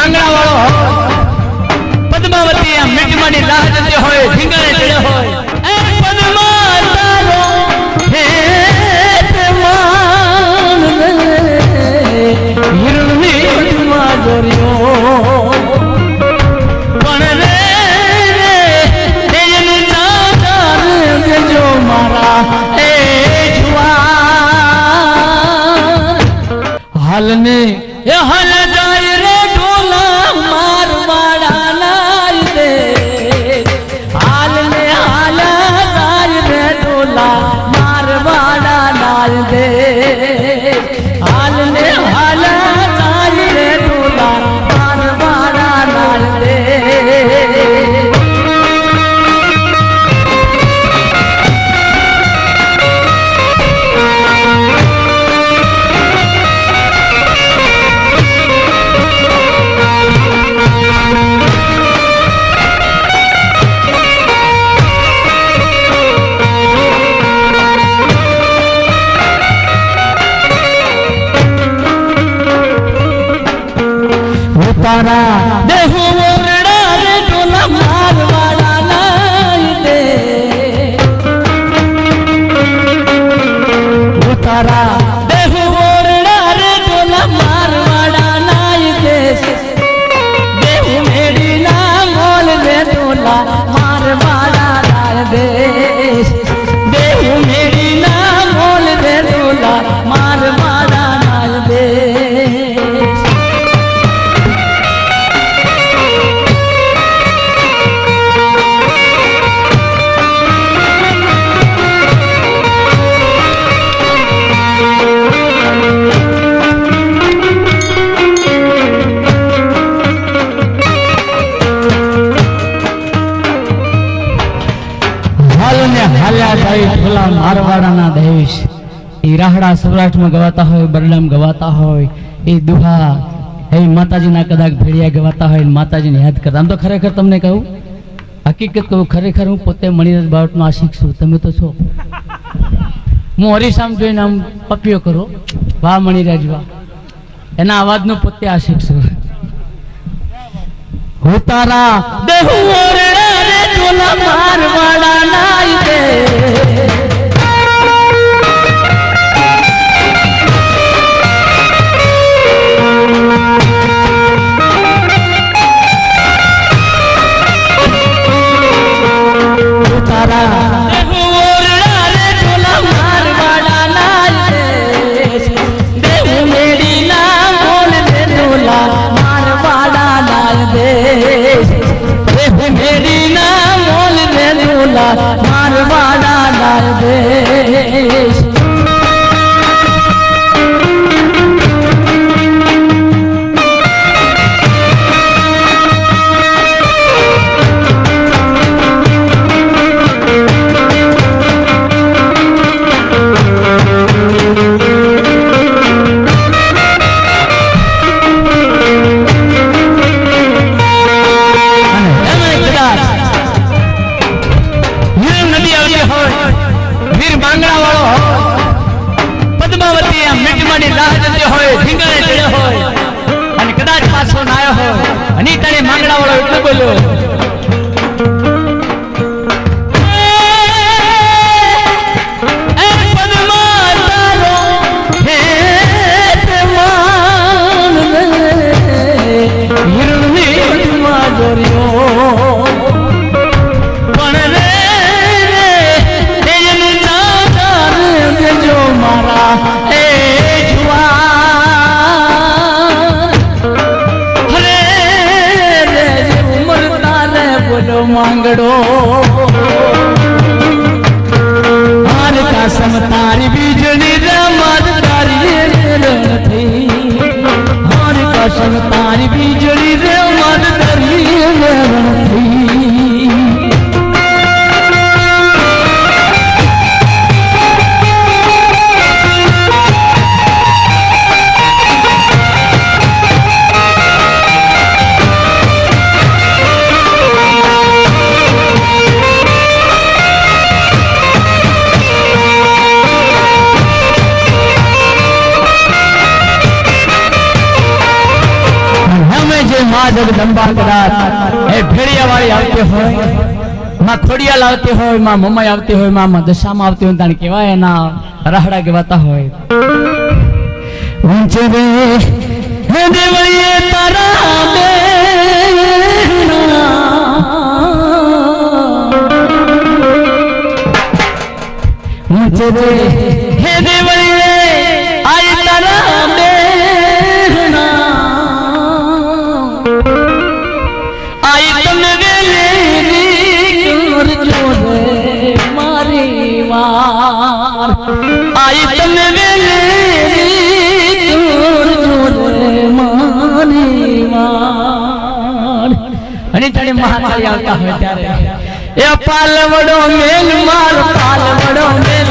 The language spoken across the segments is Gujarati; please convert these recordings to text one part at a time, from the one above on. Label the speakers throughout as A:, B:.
A: માંગણા વાળો હોય પદ્માવતી આ મીઠમાની રાહ જતી હોય ઢીંગણે ચડે હોય એ પદ્મા તારો હેત તારા દેહુ ઓરડા રે ટોલા તારા એ સૌરાષ્ટ્રમાં ગવાતા હોય બરડામ ગવાતા હોય, એ દુહા, એ માતાજીના કદાચ ભેડિયા ગવાતા હોય માતાજીને યાદ કરતા. આમ તો ખરેખર તમને કહું, હકીકત કહું, ખરેખર હું પોતે મણિરાજ બાવટનો આશિક છું. તમે તો છો. હું હરીસામ જોઈને આમ પપ્પીઓ કરો. વાહ મણિરાજ, વાહ. એના અવાજનો પોતે આશિક છું. હું તારા દેહુ મારવાડા નાઈ દે. આંગણા વાળો પદ્માવતી આમ મીટમાની રાહ જતી હોય, ઢીંગણે ચડ્યો હોય. અને કદાચ પાછો ના આવ્યો હોય. અને તને માંગડા વાળો એટલે બોલ્યો.
B: માં જગદંબા કદાચ. એ ભેડિયા વાળી આવતી હોય, માં ખોડિયાલ આવતી હોય, માં મમ્માઈ આવતી હોય, માં દશામાં આવતી હોય, તાણે કેવાય એના રાહડા કહેવાતા હોય. ઊંચે રે હે દેવળીએ તારા બે ઊંચે રે તને મહાકાળી આવતા હોય ત્યારે. એ પાલવડો મેલ માર પાલવડો મેલ.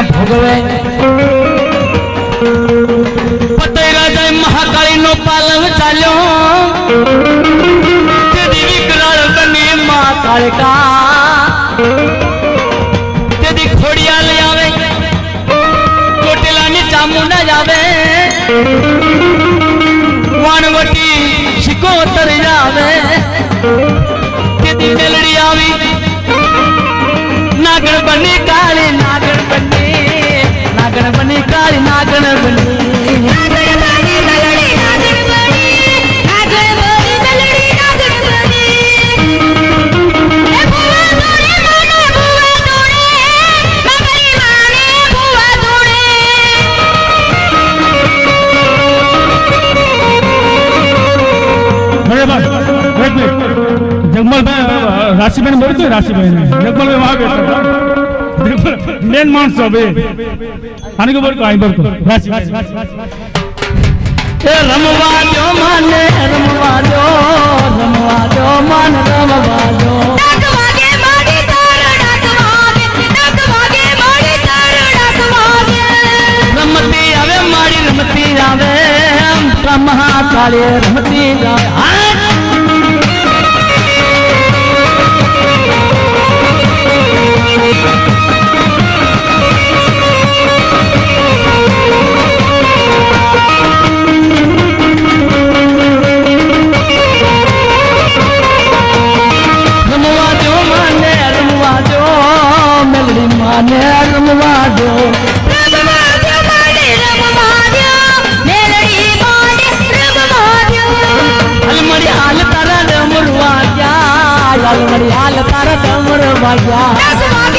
B: બેના ભોગવે. પતઈ રાજા મહાકાળી નો પાલન ચાલ્યો દેવી
C: રાશિબેન બોલું છું રાશિબેન? જગમલભાઈ માં માણસો બે આને કે બોલકો આઈ બોલકો રાશિ
A: એ રમવા દો માને રમવા દો રમવા દો મન રમવા દો રમતી આવે મારી રમતી આવે મહાકાળી રમતી આવે માને રમવા દો હાલ તારા ડમરવા ગયા હાલ તારા ડમરવા ગયા.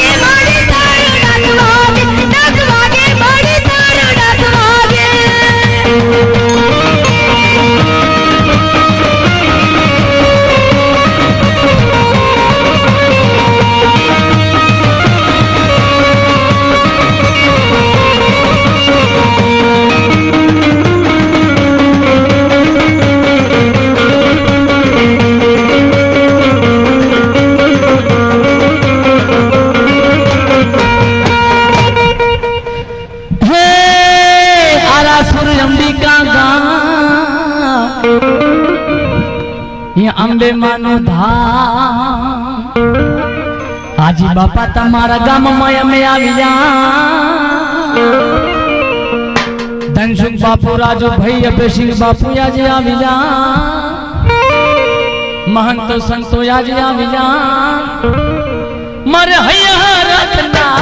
A: અંબે માનો ધામ. હાજી બાપા તમારા ગામમાં અમે આવ્યા. ધનસુખ બાપુ રાજુ ભાઈ અભયસિંહ બાપુ આજે આવ્યા. મહંત સંતો આજે આવ્યા. મારે હૈયા રતના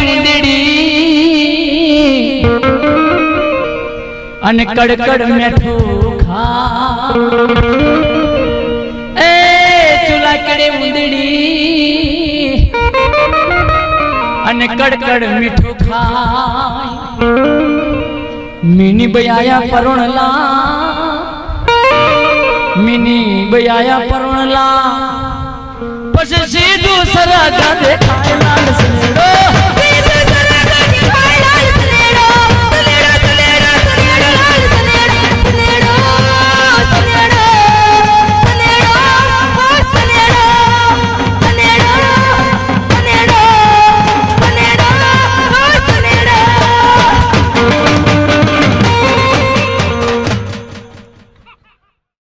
A: ચૂલા અને કડકડ મેઠું ખા એ ચૂલા કેડે મુંદડી અને કડકડ મીઠું ખાય મિની બયાયા પરુણલા મિની બયાયા પરુણલા પછી સીધું સરા દેખાય